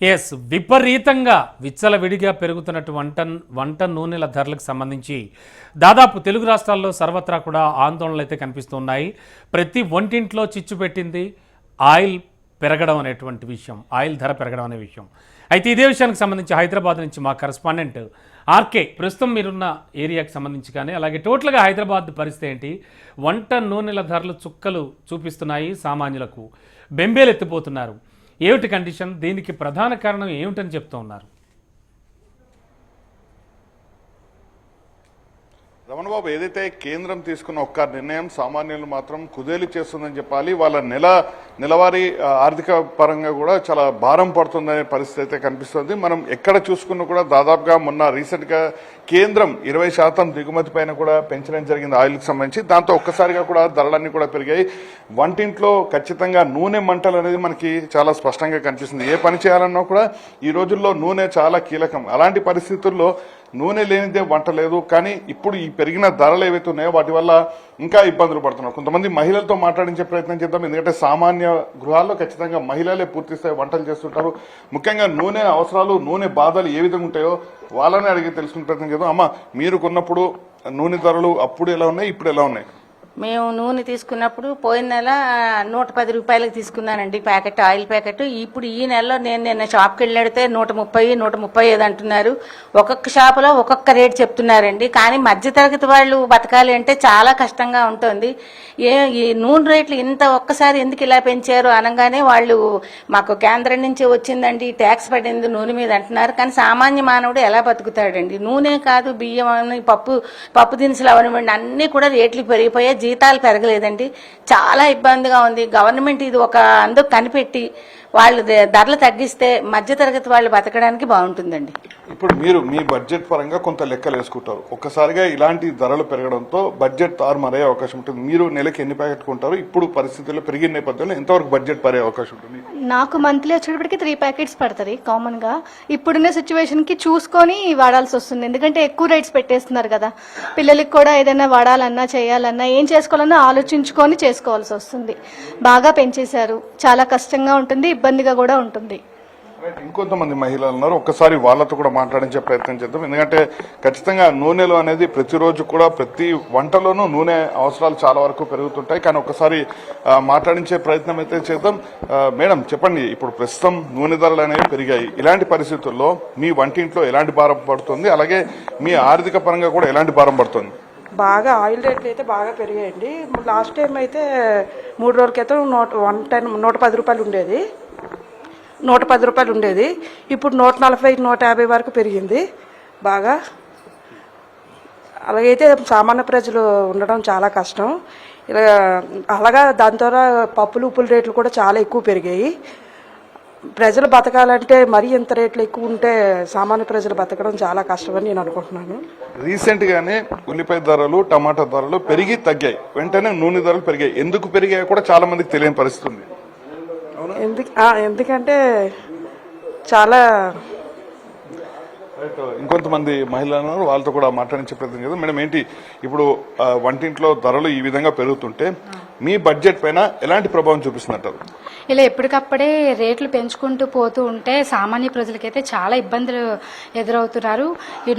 Yes విపరీతంగా విచ్చలవిడిగా పెరుగుతున్నట్టు వంట వంట నూనెల ధరలకు సంబంధించి దాదాపు తెలుగు రాష్ట్రాల్లో సర్వత్రా కూడా ఆందోళనలు అయితే కనిపిస్తున్నాయి. ప్రతి వంటింట్లో చిచ్చు పెట్టింది ఆయిల్ పెరగడం అనేటువంటి విషయం ఆయిల్ ధర పెరగడం అనే విషయం. అయితే ఇదే విషయానికి సంబంధించి హైదరాబాద్ నుంచి మా కరస్పాండెంట్ ఆర్కే ప్రస్తుతం మీరున్న ఏరియాకి సంబంధించి కానీ అలాగే టోటల్గా హైదరాబాద్ పరిస్థితి ఏంటి? వంట నూనెల ధరలు చుక్కలు చూపిస్తున్నాయి సామాన్యులకు. బెంబేలెత్తిపోతున్నారు. ఏమిటి కండిషన్ దీనికి ప్రధాన కారణం ఏమిటని చెప్తూ ఉన్నారు. రమణబాబు ఏదైతే కేంద్రం తీసుకున్న ఒక్క నిర్ణయం సామాన్యులు మాత్రం కుదేలు చేస్తుందని చెప్పాలి. వాళ్ళ నెల నెలవారీ ఆర్థిక పరంగా కూడా చాలా భారం పడుతుందనే పరిస్థితి అయితే కనిపిస్తుంది. మనం ఎక్కడ చూసుకున్నా కూడా దాదాపుగా మొన్న రీసెంట్గా కేంద్రం ఇరవై శాతం దిగుమతి పైన కూడా పెంచడం జరిగింది ఆయిల్కి సంబంధించి. దాంతో ఒక్కసారిగా కూడా ధరలన్నీ కూడా పెరిగాయి. వంటింట్లో ఖచ్చితంగా నూనె మంటలు అనేది మనకి చాలా స్పష్టంగా కనిపిస్తుంది. ఏ పని చేయాలన్నా కూడా ఈ రోజుల్లో నూనె చాలా కీలకం. అలాంటి పరిస్థితుల్లో నూనె లేనిదే వంట లేదు కానీ ఇప్పుడు ఈ పెరిగిన ధరలు ఏవైతే ఉన్నాయో వాటి వల్ల ఇంకా ఇబ్బందులు పడుతున్నారు. కొంతమంది మహిళలతో మాట్లాడించే ప్రయత్నం చేద్దాం ఎందుకంటే సామాన్య గృహాల్లో ఖచ్చితంగా మహిళలే పూర్తిస్థాయి వంటలు చేస్తుంటారు. ముఖ్యంగా నూనె అవసరాలు నూనె బాధలు ఏ విధంగా ఉంటాయో వాళ్ళనే అడిగి తెలుసుకునే ప్రయత్నం చేద్దాం. అమ్మ మీరు కొన్నప్పుడు నూనె ధరలు అప్పుడు ఎలా ఉన్నాయి ఇప్పుడు ఎలా ఉన్నాయి? మేము నూనె తీసుకున్నప్పుడు పోయిన నెల నూట పది రూపాయలకు తీసుకున్నానండి ప్యాకెట్ ఆయిల్ ప్యాకెట్. ఇప్పుడు ఈ నెలలో నేను నిన్న షాప్కి వెళ్ళడితే నూట ముప్పై నూట ముప్పై ఐదు అంటున్నారు. ఒక్కొక్క షాపులో ఒక్కొక్క రేట్ చెప్తున్నారండి. కానీ మధ్యతరగతి వాళ్ళు బతకాలి అంటే చాలా కష్టంగా ఉంటుంది. ఏ ఈ నూనె రేట్లు ఇంత ఒక్కసారి ఎందుకు ఇలా పెంచారు అనగానే వాళ్ళు మాకు కేంద్రం నుంచి వచ్చిందండి ట్యాక్స్ పడింది నూనె మీద అంటున్నారు. కానీ సామాన్య మానవుడు ఎలా బతుకుతాడండి? నూనె కాదు బియ్యం అని పప్పు పప్పు దినుసులు అవనివ్వండి అన్నీ కూడా రేట్లు పెరిగిపోయాయి. జీతాలు పెరగలేదండి. చాలా ఇబ్బందిగా ఉంది. గవర్నమెంట్ ఇది ఒక అందుకు కనిపెట్టి వాళ్ళు ద- ధరలు తగ్గిస్తే మధ్యతరగతి వాళ్ళు బతకడానికి బాగుంటుందండి. ఇప్పుడు మీరు మీ బడ్జెట్ పరంగా కొంత లెక్కలు వేసుకుంటారు. ఒక్కసారిగా ఇలాంటి ధరలు పెరగడంతో బడ్జెట్ తారుమారే అవకాశం ఉంటుంది. మీరు నెలకి ఎన్ని ప్యాకెట్ కొంటారు? ఇప్పుడు పరిస్థితుల్లో పెరిగిన నేపథ్యంలో ఎంతవరకు బడ్జెట్ పరే అవకాశం ఉంటుంది? నాకు మంత్లీ వచ్చేటప్పటికి త్రీ ప్యాకెట్స్ పడుతుంది కామన్గా. ఇప్పుడున్న సిచ్యువేషన్కి చూసుకొని వాడాల్సి వస్తుంది. ఎందుకంటే ఎక్కువ రేట్స్ పెట్టేస్తున్నారు కదా. పిల్లలకి కూడా ఏదైనా వాడాలన్నా చేయాలన్నా ఏం చేసుకోవాలన్నా ఆలోచించుకొని చేసుకోవాల్సి వస్తుంది. బాగా పెంచేశారు. చాలా కష్టంగా ఉంటుంది. ఇబ్బందిగా కూడా ఉంటుంది. ఇంకొంతమంది మహిళలు ఉన్నారు. ఒక్కసారి వాళ్ళతో కూడా మాట్లాడించే ప్రయత్నం చేద్దాం. ఎందుకంటే ఖచ్చితంగా నూనెలు అనేది ప్రతిరోజు కూడా ప్రతి వంటలోనూ నూనె అవసరాలు చాలా వరకు పెరుగుతుంటాయి. కానీ ఒక్కసారి మాట్లాడించే ప్రయత్నం అయితే చేద్దాం. మేడం చెప్పండి ఇప్పుడు ప్రస్తుతం నూనె ధరలు అనేవి పెరిగాయి. ఇలాంటి పరిస్థితుల్లో మీ వంటింట్లో ఎలాంటి భారం పడుతుంది? అలాగే మీ ఆర్థిక పరంగా కూడా ఎలాంటి భారం పడుతుంది? బాగా ఆయిల్ రేట్లు అయితే బాగా పెరిగాయండి. లాస్ట్ టైం అయితే మూడు రోజుల క్రితం నూట వన్ టెన్ నూట పది రూపాయలు ఉండేది. నూట పది రూపాయలు ఉండేది. ఇప్పుడు నూట నలభై నూట యాభై వరకు పెరిగింది. బాగా. అలాగైతే సామాన్య ప్రజలు ఉండడం చాలా కష్టం. ఇలా అలాగా దాని ద్వారా పప్పులు ఉప్పుల రేట్లు కూడా చాలా ఎక్కువ పెరిగాయి. ప్రజలు బతకాలంటే మరీ ఇంత రేట్లు ఎక్కువ ఉంటే సామాన్య ప్రజలు బతకడం చాలా కష్టమని నేను అనుకుంటున్నాను. రీసెంట్ గానే ఉల్లిపాయ ధరలు టమాటా ధరలు పెరిగి తగ్గాయి. వెంటనే నూనె ధరలు పెరిగాయి. ఎందుకు పెరిగాయో కూడా చాలా మందికి తెలియని పరిస్థితి ఉంది. ఎందుకు? ఎందుకంటే చాలా రైట్ ఇంకొంతమంది మహిళలు ఉన్నారు. వాళ్ళతో కూడా మాట్లాడించే ప్రయత్నం చేద్దాం. మేడం ఏంటి? ఇప్పుడు వంటింట్లో ధరలు ఈ విధంగా పెరుగుతుంటే మీ బడ్జెట్ పైన ఎలాంటి ప్రభావం చూపిస్తుందంటారు? ఇలా ఎప్పటికప్పుడే రేట్లు పెంచుకుంటూ పోతూ ఉంటే సామాన్య ప్రజలకైతే చాలా ఇబ్బందులు ఎదురవుతున్నారు.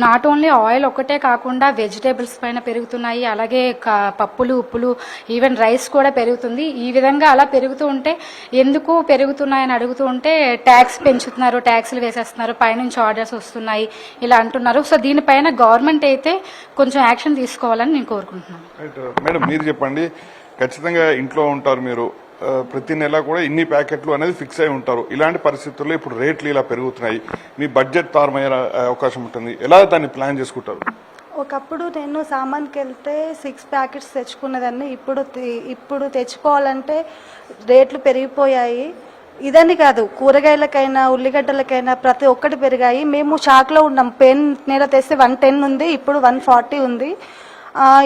నాట్ ఓన్లీ ఆయిల్ ఒక్కటే కాకుండా వెజిటేబుల్స్ పైన పెరుగుతున్నాయి. అలాగే పప్పులు ఉప్పులు ఈవెన్ రైస్ కూడా పెరుగుతుంది. ఈ విధంగా అలా పెరుగుతూ ఉంటే ఎందుకు పెరుగుతున్నాయని అడుగుతూ ఉంటే ట్యాక్స్ పెంచుతున్నారు ట్యాక్స్లు వేసేస్తున్నారు పైనుంచి ఆర్డర్స్ వస్తున్నాయి ఇలా అంటున్నారు. సో దీనిపైన గవర్నమెంట్ అయితే కొంచెం యాక్షన్ తీసుకోవాలని నేను కోరుకుంటున్నాను. మేడం మీరు చెప్పండి. ఖచ్చితంగా ఇంట్లో ఉంటారు మీరు. ప్రతి నెల కూడా ఇన్ని ప్యాకెట్లు అనేది ఫిక్స్ అయి ఉంటారు. ఇలాంటి పరిస్థితుల్లో ఇప్పుడు రేట్లు ఇలా పెరుగుతున్నాయి. మీ బడ్జెట్ తారమయ్యే అవకాశం ఉంటుంది. ఎలా దాన్ని ప్లాన్ చేసుకుంటారు? ఒకప్పుడు నేను సామాన్కి వెళ్తే సిక్స్ ప్యాకెట్స్ తెచ్చుకునేదాన్ని ఇప్పుడు ఇప్పుడు తెచ్చుకోవాలంటే రేట్లు పెరిగిపోయాయి. ఇదని కాదు కూరగాయలకైనా ఉల్లిగడ్డలకైనా ప్రతి ఒక్కటి పెరిగాయి. మేము షాక్లో ఉన్నాం. పెన్ నెల తెస్తే వన్ టెన్ ఉంది. ఇప్పుడు వన్ ఫార్టీ ఉంది.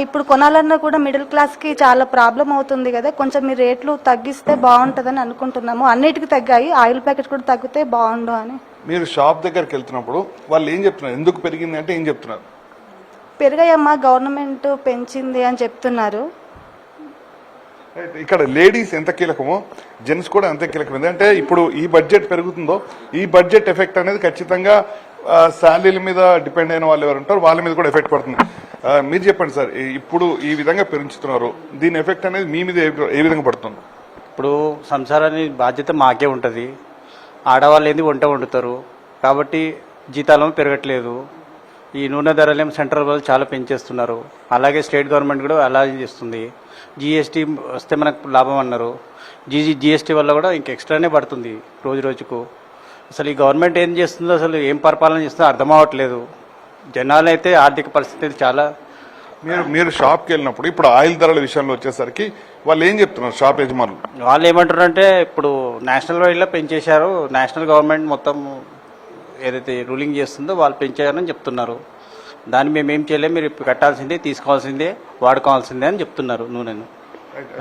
ఇప్పుడు కొనాలన్నా కూడా మిడిల్ క్లాస్కి చాలా ప్రాబ్లం అవుతుంది కదా. కొంచెం మీ రేట్లు తగ్గిస్తే బాగుంటుందని అనుకుంటున్నాము. అన్నిటికీ తగ్గాయి. ఆయిల్ ప్యాకెట్ కూడా తగ్గితే బాగుండు అని. మీరు షాప్ దగ్గరికి వెళ్తున్నప్పుడు వాళ్ళు ఏం చెప్తున్నారు? ఎందుకు పెరిగింది అంటే ఏం చెప్తున్నారు? పెరిగాయమ్మా గవర్నమెంట్ పెంచింది అని చెప్తున్నారు. ఇక్కడ లేడీస్ ఎంత కీలకమో జెంట్స్ కూడా అంతే కీలకం. ఎందుకంటే ఇప్పుడు ఈ బడ్జెట్ పెరుగుతుందో ఈ బడ్జెట్ ఎఫెక్ట్ అనేది ఖచ్చితంగా శాలరీల మీద డిపెండ్ అయిన వాళ్ళు ఎవరు ఉంటారు వాళ్ళ మీద కూడా ఎఫెక్ట్ పడుతుంది. మీరు చెప్పండి సార్ ఇప్పుడు ఈ విధంగా పెంచుతున్నారు దీని ఎఫెక్ట్ అనేది మీ మీద ఏ- విధంగా పడుతుంది? ఇప్పుడు సంసారాన్ని బాధ్యత మాకే ఉంటుంది. ఆడవాళ్ళు ఏంది వంట వండుతారు. కాబట్టి జీతాలు పెరగట్లేదు. ఈ నూనె ధరలేమో సెంట్రల్ వాళ్ళు చాలా పెంచేస్తున్నారు. అలాగే స్టేట్ గవర్నమెంట్ కూడా అలాగే చేస్తుంది. జీఎస్టీ వస్తే మనకు లాభం అన్నారు. జీజీ జీఎస్టీ వల్ల కూడా ఇంక ఎక్స్ట్రానే పడుతుంది రోజు రోజుకు. అసలు ఈ గవర్నమెంట్ ఏం చేస్తుందో అసలు ఏం పరిపాలన చేస్తుందో అర్థం అవ్వట్లేదు. జనాలు అయితే ఆర్థిక పరిస్థితి చాలా మీరు మీరు షాప్కి వెళ్ళినప్పుడు ఇప్పుడు ఆయిల్ ధరల విషయంలో వచ్చేసరికి వాళ్ళు ఏం చెప్తున్నారు షాప్ యజమానులు? వాళ్ళు ఏమంటారంటే ఇప్పుడు నేషనల్ వైడ్లో పెంచేశారు నేషనల్ గవర్నమెంట్ మొత్తం ఏదైతే రూలింగ్ చేస్తుందో వాళ్ళు పెంచారని చెప్తున్నారు. దాన్ని మేము ఏం చేయలేము మీరు ఇప్పుడు కట్టాల్సిందే తీసుకోవాల్సిందే వాడుకోవాల్సిందే అని చెప్తున్నారు నూనెను.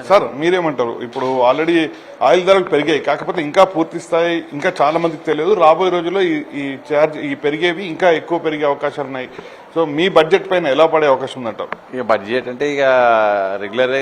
సార్ మీరేమంటారు? ఇప్పుడు ఆల్రెడీ ఆయిల్ ధరలు పెరిగాయి. కాకపోతే ఇంకా పూర్తి స్థాయి ఇంకా చాలా మందికి తెలియదు. రాబోయే రోజుల్లో ఈ ఈ చార్జ్ ఈ పెరిగేవి ఇంకా ఎక్కువ పెరిగే అవకాశాలు ఉన్నాయి సో మీ బడ్జెట్ పైన ఎలా పడే అవకాశం ఉందంటారు? ఇక బడ్జెట్ అంటే ఇక రెగ్యులర్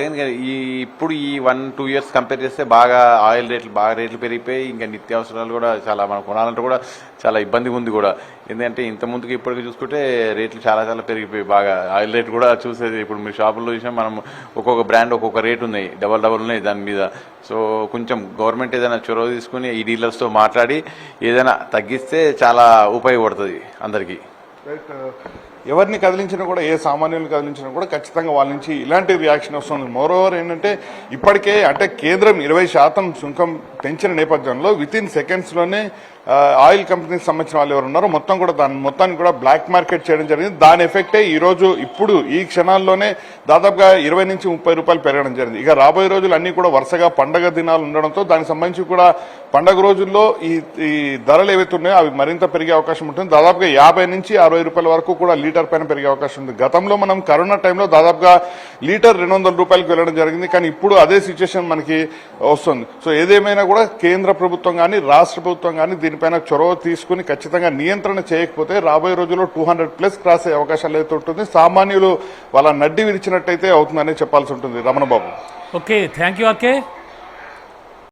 ఈ ఇప్పుడు ఈ వన్ టూ ఇయర్స్ కంపేర్ చేస్తే బాగా ఆయిల్ రేట్లు బాగా రేట్లు పెరిగిపోయి ఇంకా నిత్యావసరాలు కూడా చాలా మనం కొనాలంటే కూడా చాలా ఇబ్బందిగా ఉంది కూడా. ఎందుకంటే ఇంత ముందుకు ఇప్పటికి చూసుకుంటే రేట్లు చాలా చాలా పెరిగిపోయి బాగా ఆయిల్ రేట్ కూడా చూసేది. ఇప్పుడు మీరు షాపుల్లో చూసినా మనం ఒక్కొక్క బ్రాండ్ ఒక్కొక్క రేట్ ఉన్నాయి డబల్ డబల్ ఉన్నాయి దాని మీద. సో కొంచెం గవర్నమెంట్ ఏదైనా చొరవ తీసుకుని ఈ డీలర్స్తో మాట్లాడి ఏదైనా తగ్గిస్తే చాలా ఉపయోగపడుతుంది అందరికీ. రైట్ ఎవరిని కదిలించినా కూడా ఏ సామాన్యుల్ని కదిలించినా కూడా ఖచ్చితంగా వాళ్ళ నుంచి ఇలాంటి రియాక్షన్ వస్తుంది. మోరోవర్ ఏంటంటే ఇప్పటికే అంటే కేంద్రం ఇరవై శాతం సుంకం పెంచిన నేపథ్యంలో విత్ ఇన్ సెకండ్స్లోనే ఆయిల్ కంపెనీకి సంబంధించిన వాళ్ళు ఎవరు ఉన్నారో మొత్తం కూడా దాని మొత్తాన్ని కూడా బ్లాక్ మార్కెట్ చేయడం జరిగింది. దాని ఎఫెక్టే ఈరోజు ఇప్పుడు ఈ క్షణాల్లోనే దాదాపుగా ఇరవై నుంచి ముప్పై రూపాయలు పెరగడం జరిగింది. ఇక రాబోయే రోజులు అన్ని కూడా వరుసగా పండగ దినాలు ఉండడంతో దానికి సంబంధించి కూడా పండగ రోజుల్లో ఈ ఈ ధరలు ఏవైతే ఉన్నాయో అవి మరింత పెరిగే అవకాశం ఉంటుంది. దాదాపుగా యాభై నుంచి అరవై రూపాయల వరకు కూడా లీటర్ పైన పెరిగే అవకాశం ఉంది. గతంలో మనం కరోనా టైంలో దాదాపుగా లీటర్ రెండు వందల రూపాయలకు వెళ్ళడం జరిగింది. కానీ ఇప్పుడు అదే సిచ్యువేషన్ మనకి వస్తుంది. సో ఏదేమైనా కూడా కేంద్ర ప్రభుత్వం కానీ రాష్ట్ర ప్రభుత్వం కానీ దీనిపైన చొరవ తీసుకుని ఖచ్చితంగా నియంత్రణ చేయకపోతే రాబోయే రోజుల్లో టూ హండ్రెడ్ ప్లస్ క్రాస్ అయ్యే అవకాశాలు అయితే ఉంటుంది సామాన్యులు వాళ్ళ నడ్డి విరిచినట్టయితే అవుతుందని చెప్పాల్సి ఉంటుంది. Ramanababu. Okay thank you okay